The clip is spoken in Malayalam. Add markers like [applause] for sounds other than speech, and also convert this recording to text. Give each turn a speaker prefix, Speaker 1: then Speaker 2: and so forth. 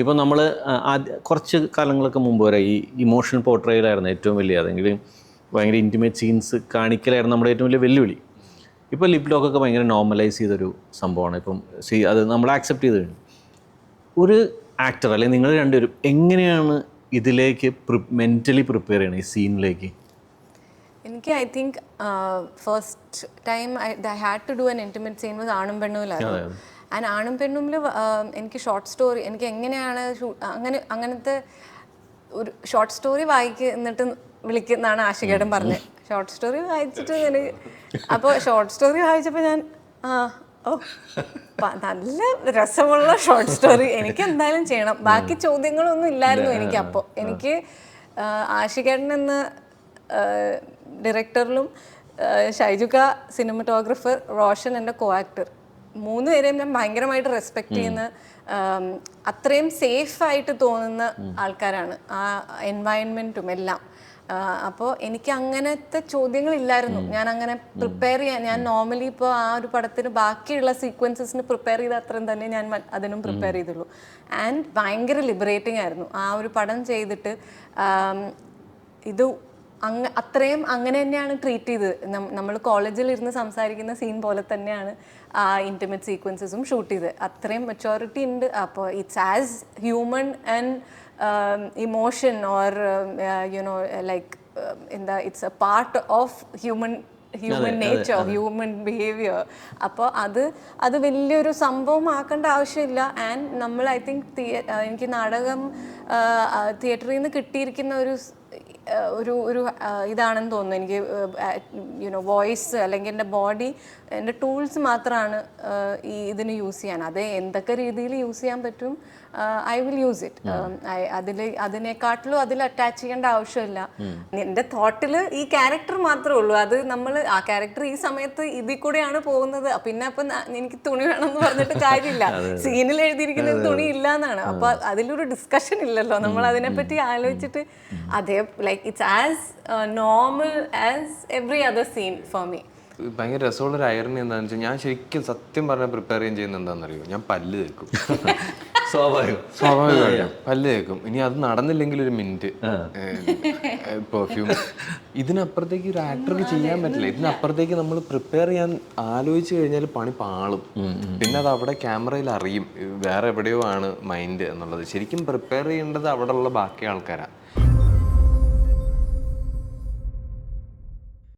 Speaker 1: ഇപ്പോൾ നമ്മൾ കുറച്ച് കാലങ്ങൾക്ക് മുമ്പ് വരെ ഈ ഇമോഷണൽ പോർട്രേയിലായിരുന്നു ഏറ്റവും വലിയ. അതെങ്കിൽ ഭയങ്കര ഇന്റിമേറ്റ് സീൻസ് കാണിക്കലായിരുന്നു നമ്മുടെ ഏറ്റവും വലിയ വെല്ലുവിളി. ഇപ്പോൾ ലിപ് ലോക്കൊക്കെ ഭയങ്കര നോർമലൈസ് ചെയ്തൊരു സംഭവമാണ്. ഇപ്പം സി അത് നമ്മൾ ആക്സെപ്റ്റ് ചെയ്ത് കഴിഞ്ഞു. ഒരു ആക്ടർ അല്ലെങ്കിൽ നിങ്ങൾ രണ്ടുപേരും എങ്ങനെയാണ് ഇതിലേക്ക് മെന്റലി പ്രിപ്പയർ ചെയ്യണം ഈ സീനിലേക്ക്
Speaker 2: എനിക്ക് I think first time I had to do an intimate scene was ആണും പെണ്ണുമിലായിരുന്നു ആൻഡ് ആണും പെണ്ണുമിൽ എനിക്ക് ഷോർട്ട് സ്റ്റോറി എനിക്ക് എങ്ങനെയാണ് അങ്ങനെ അങ്ങനത്തെ ഒരു ഷോർട്ട് സ്റ്റോറി വായിക്കുന്നിട്ട് വിളിക്കുന്നതാണ് ആഷികേടൻ പറഞ്ഞത്. ഷോർട്ട് സ്റ്റോറി വായിച്ചിട്ട് എനിക്ക് അപ്പോൾ ഷോർട്ട് സ്റ്റോറി വായിച്ചപ്പോൾ ഞാൻ ആ ഓ നല്ല രസമുള്ള ഷോർട്ട് സ്റ്റോറി എനിക്ക് എന്തായാലും ചെയ്യണം. ബാക്കി ചോദ്യങ്ങളൊന്നും ഇല്ലായിരുന്നു എനിക്ക് അപ്പോൾ എനിക്ക് ആഷികേടൻ എന്ന ഡയറക്ടറിലും ഷൈജുക സിനിമറ്റോഗ്രാഫർ റോഷൻ എന്റെ കോ ആക്ടർ മൂന്ന് പേരെയും ഞാൻ ഭയങ്കരമായിട്ട് റെസ്പെക്ട് ചെയ്യുന്ന അത്രയും സേഫ് ആയിട്ട് തോന്നുന്ന ആൾക്കാരാണ് ആ എൻവയൺമെന്റും എല്ലാം. അപ്പോൾ എനിക്ക് അങ്ങനത്തെ ചോദ്യങ്ങളില്ലായിരുന്നു. ഞാൻ അങ്ങനെ പ്രിപ്പയർ ചെയ്യാൻ ഞാൻ നോർമലി ഇപ്പോൾ ആ ഒരു പടത്തിന് ബാക്കിയുള്ള സീക്വൻസസിന് പ്രിപ്പയർ ചെയ്ത അത്രയും തന്നെ ഞാൻ അതിനും പ്രിപ്പയർ ചെയ്തുള്ളൂ. ആൻഡ് ഭയങ്കര ലിബറേറ്റിംഗ് ആയിരുന്നു. ആ ഒരു പടം ചെയ്തിട്ട് ഇത് അങ്ങ അത്രയും അങ്ങനെ തന്നെയാണ് ട്രീറ്റ് ചെയ്തത്. നമ്മൾ കോളേജിൽ ഇരുന്ന് സംസാരിക്കുന്ന സീൻ പോലെ തന്നെയാണ് ആ ഇന്റിമേറ്റ് സീക്വൻസസും ഷൂട്ട് ചെയ്തത്. അത്രയും മെച്ചോറിറ്റി ഉണ്ട്. അപ്പോൾ it's as human and emotion or you know like എന്താ it's a part of human human nature human behaviour അപ്പോൾ അത് അത് വലിയൊരു സംഭവമാക്കേണ്ട ആവശ്യമില്ല. ആൻഡ് നമ്മൾ ഐ തിങ്ക് എനിക്ക് നാടകം തിയേറ്ററിൽ നിന്ന് കിട്ടിയിരിക്കുന്ന ഒരു ഒരു ഒരു ഇതാണെന്ന് തോന്നുന്നു. എനിക്ക് യുനോ വോയിസ് അല്ലെങ്കിൽ എന്റെ ബോഡി എന്റെ ടൂൾസ് മാത്രമാണ് ഈ ഇതിന് യൂസ് ചെയ്യാൻ. അത് എന്തൊക്കെ രീതിയിൽ യൂസ് ചെയ്യാൻ പറ്റും ഐ വിൽ യൂസ് ഇറ്റ് അതിൽ അതിനെക്കാട്ടിലും അതിൽ അറ്റാച്ച് ചെയ്യേണ്ട ആവശ്യമില്ല. എന്റെ തോട്ടിൽ ഈ ക്യാരക്ടർ മാത്രമേ ഉള്ളൂ. അത് നമ്മൾ ആ ക്യാരക്ടർ ഈ സമയത്ത് ഇതിൽ കൂടെയാണ് പോകുന്നത്. പിന്നെ അപ്പം എനിക്ക് തുണി വേണമെന്ന് പറഞ്ഞിട്ട് കാര്യമില്ല. [laughs] സീനിൽ എഴുതിയിരിക്കുന്ന തുണി ഇല്ല എന്നാണ് അപ്പം അതിലൊരു ഡിസ്കഷൻ ഇല്ലല്ലോ. നമ്മൾ അതിനെപ്പറ്റി ആലോചിച്ചിട്ട് അതേ like it's as normal as every other scene for me
Speaker 3: ഭയങ്കര രസമുള്ള ഒരു അയർണി എന്താണെന്ന് വെച്ചാൽ ഞാൻ ശരിക്കും സത്യം പറഞ്ഞാൽ പ്രിപ്പയർ ചെയ്യാൻ ചെയ്യുന്ന എന്താണെന്നറിയോ ഞാൻ പല്ല് തേക്കും. [laughs]
Speaker 1: സ്വാഭാവികം.
Speaker 3: സ്വാഭാവികമായിട്ടും പല്ല് തേക്കും. ഇനി അത് നടന്നില്ലെങ്കിൽ ഒരു മിനിറ്റ് പെർഫ്യൂം ഇതിനപ്പുറത്തേക്ക് ഒരു ആക്ടർക്ക് ചെയ്യാൻ പറ്റില്ല. ഇതിനപ്പുറത്തേക്ക് നമ്മൾ പ്രിപ്പയർ ചെയ്യാൻ ആലോചിച്ച് കഴിഞ്ഞാൽ പണി പാളും. പിന്നെ അത് അവിടെ ക്യാമറയിൽ അറിയും. വേറെ എവിടെയോ ആണ് മൈൻഡ് എന്നുള്ളത്. ശരിക്കും പ്രിപ്പയർ ചെയ്യേണ്ടത് അവിടെ ഉള്ള ബാക്കി ആൾക്കാരാണ്